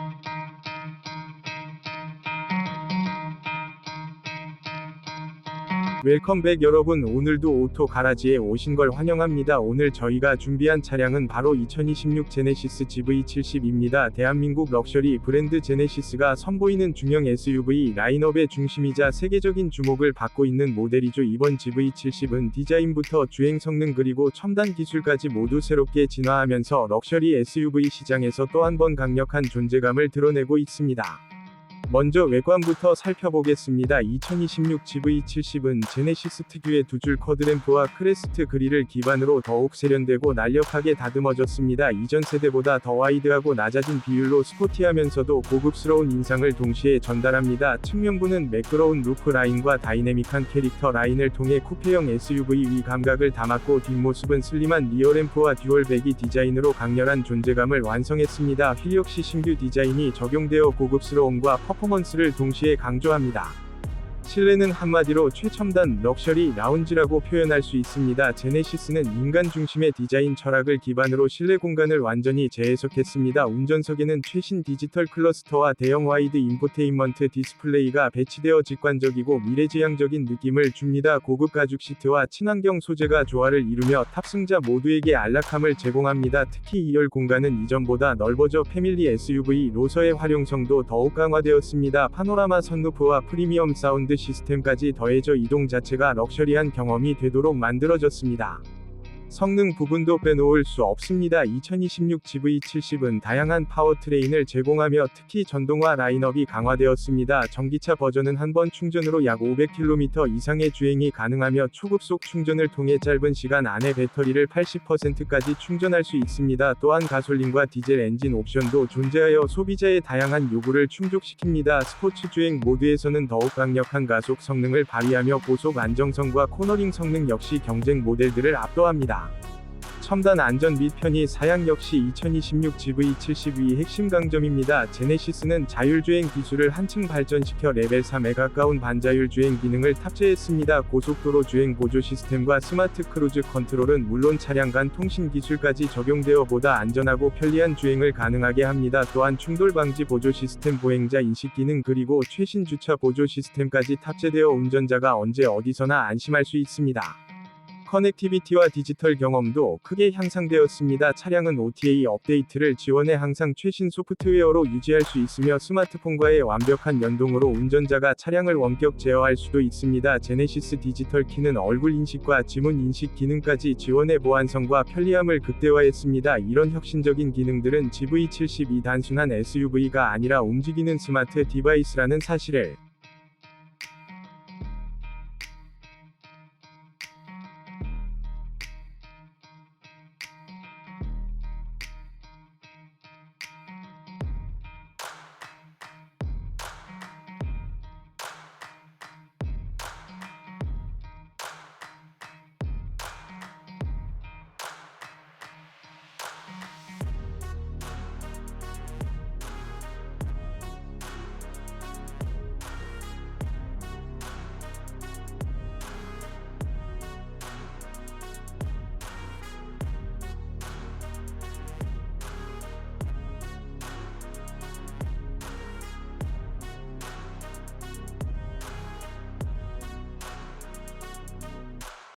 Thank you. 웰컴백 여러분 오늘도 오토 가라지에 오신 걸 환영합니다. 오늘 저희가 준비한 차량은 바로 2026 제네시스 GV70입니다. 대한민국 럭셔리 브랜드 제네시스가 선보이는 중형 SUV 라인업의 중심이자 세계적인 주목을 받고 있는 모델이죠. 이번 GV70은 디자인부터 주행 성능 그리고 첨단 기술까지 모두 새롭게 진화하면서 럭셔리 SUV 시장에서 또 한 번 강력한 존재감을 드러내고 있습니다. 먼저 외관부터 살펴보겠습니다. 2026 GV70은 제네시스 특유의 두줄 커드램프와 크레스트 그릴을 기반으로 더욱 세련되고 날렵하게 다듬어졌습니다. 이전 세대보다 더 와이드하고 낮아진 비율로 스포티하면서도 고급스러운 인상을 동시에 전달합니다. 측면부는 매끄러운 루프 라인과 다이내믹한 캐릭터 라인을 통해 쿠페형 SUV 위 감각을 담았고 뒷모습은 슬림한 리어램프와 듀얼 배기 디자인으로 강렬한 존재감을 완성했습니다. 휠 역시 신규 디자인이 적용되어 고급스러움과 퍼포먼스 를 동시에 강조합니다. 실내는 한마디로 최첨단 럭셔리 라운지라고 표현할 수 있습니다. 제네시스는 인간 중심의 디자인 철학을 기반으로 실내 공간을 완전히 재해석했습니다. 운전석에는 최신 디지털 클러스터와 대형 와이드 인포테인먼트 디스플레이가 배치되어 직관적이고 미래지향적인 느낌을 줍니다. 고급 가죽 시트와 친환경 소재가 조화를 이루며 탑승자 모두에게 안락함을 제공합니다. 특히 2열 공간은 이전보다 넓어져 패밀리 SUV로서의 활용성도 더욱 강화되었습니다. 파노라마 선루프와 프리미엄 사운드 시스템까지 더해져 이동 자체가 럭셔리한 경험이 되도록 만들어졌습니다. 성능 부분도 빼놓을 수 없습니다. 2026 GV70은 다양한 파워트레인을 제공하며 특히 전동화 라인업이 강화되었습니다. 전기차 버전은 한 번 충전으로 약 500km 이상의 주행이 가능하며 초급속 충전을 통해 짧은 시간 안에 배터리를 80%까지 충전할 수 있습니다. 또한 가솔린과 디젤 엔진 옵션도 존재하여 소비자의 다양한 요구를 충족시킵니다. 스포츠 주행 모드에서는 더욱 강력한 가속 성능을 발휘하며 고속 안정성과 코너링 성능 역시 경쟁 모델들을 압도합 첨단 안전 및 편의 사양 역시 2026 GV72 핵심 강점입니다. 제네시스는 자율주행 기술을 한층 발전시켜 레벨 3에 가까운 반자율 주행 기능을 탑재했습니다. 고속도로 주행 보조 시스템과 스마트 크루즈 컨트롤은 물론 차량 간 통신 기술까지 적용되어 보다 안전하고 편리한 주행을 가능하게 합니다. 또한 충돌 방지 보조 시스템 보행자 인식 기능 그리고 최신 주차 보조 시스템까지 탑재되어 운전자가 언제 어디서나 안심할 수 있습니다. 커넥티비티와 디지털 경험도 크게 향상되었습니다. 차량은 OTA 업데이트를 지원해 항상 최신 소프트웨어로 유지할 수 있으며 스마트폰과의 완벽한 연동으로 운전자가 차량을 원격 제어할 수도 있습니다. 제네시스 디지털 키는 얼굴 인식과 지문 인식 기능까지 지원해 보안성과 편리함을 극대화했습니다. 이런 혁신적인 기능들은 GV72 단순한 SUV가 아니라 움직이는 스마트 디바이스라는 사실을